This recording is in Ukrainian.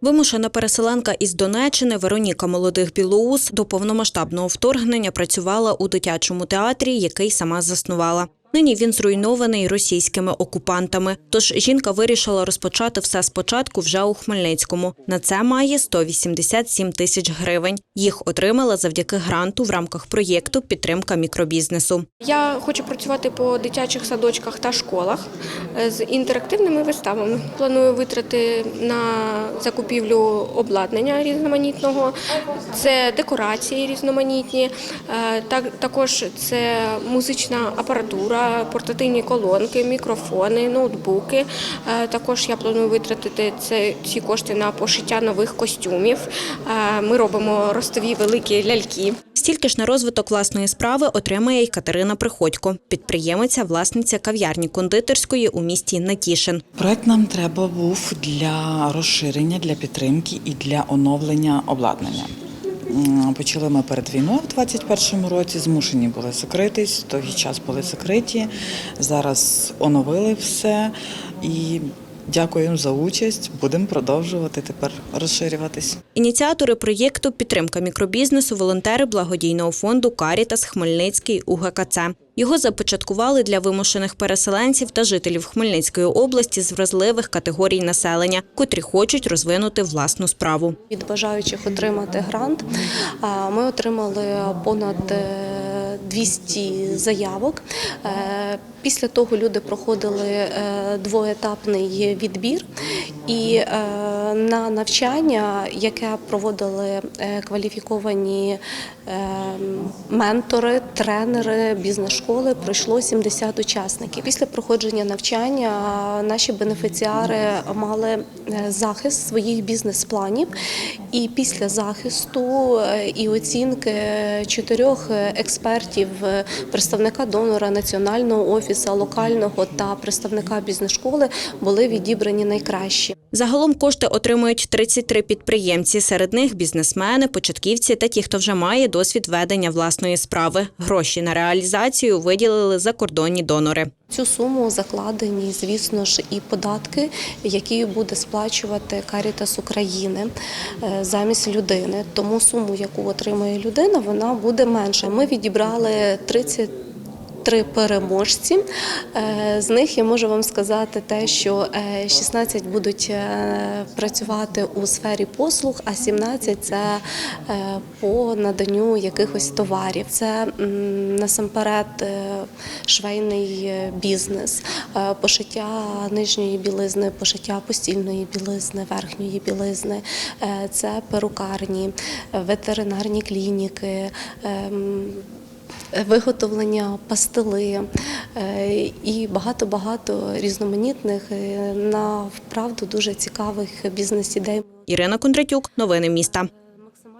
Вимушена переселенка із Донеччини Вероніка Молодих Білоус до повномасштабного вторгнення працювала у дитячому театрі, який сама заснувала. Нині він зруйнований російськими окупантами. Тож жінка вирішила розпочати все спочатку вже у Хмельницькому. На це має 187 тисяч гривень. Їх отримала завдяки гранту в рамках проєкту Підтримка мікробізнесу. Я хочу працювати по дитячих садочках та школах е, з інтерактивними виставами. Планую витрати на закупівлю обладнання різноманітного, це декорації різноманітні, е, так- також це музична апаратура, портативні колонки, мікрофони, ноутбуки. Е, Також я планую витратити це, ці кошти на пошиття нових костюмів. Е, Ми робимо ростові великі ляльки. Стільки ж на розвиток власної справи отримає й Катерина Приходько, підприємиця, власниця кав'ярні кондитерської у місті Натішин. Проект нам треба був для розширення, для підтримки і для оновлення обладнання. Почали ми перед війною в 2021 році. Змушені були закритись. тоді час були закриті. Зараз оновили все і дякуємо за участь. Будемо продовжувати тепер розширюватись. Ініціатори проєкту Підтримка мікробізнесу волонтери благодійного фонду Карітас Хмельницький УГКЦ. Його започаткували для вимушених переселенців та жителів Хмельницької області з вразливих категорій населення, котрі хочуть розвинути власну справу. Від бажаючих отримати грант ми отримали понад е, 200 заявок. Е, Після того люди проходили е, двоетапний відбір, і е, на навчання, яке проводили е, кваліфіковані е, ментори, тренери бізнес-школи, пройшло 70 учасників. Після проходження навчання наші бенефіціари мали е, захист своїх бізнес-планів. І після захисту і оцінки чотирьох експертів, представника донора національного офісу, локального та представника бізнес-школи були відібрані найкращі. Загалом кошти отримують 33 підприємці. Серед них бізнесмени, початківці та ті, хто вже має досвід ведення власної справи. Гроші на реалізацію виділили закордонні донори. Цю суму закладені, звісно ж, і податки, які буде сплачувати Карітас України е, замість людини. Тому суму, яку отримує людина, вона буде менша. Ми відібрали 30 Три переможці. Е, З них я можу вам сказати те, що е, 16 будуть е, працювати у сфері послуг, а 17 – це е, по наданню якихось товарів. Це насамперед е, швейний е, бізнес, е, пошиття нижньої білизни, пошиття постільної білизни, верхньої білизни, е, це перукарні, е, ветеринарні клініки. Ем, Виготовлення пастили е, і багато-багато різноманітних е, на вправду дуже цікавих бізнес-ідей. Ірина Кондратюк, новини міста.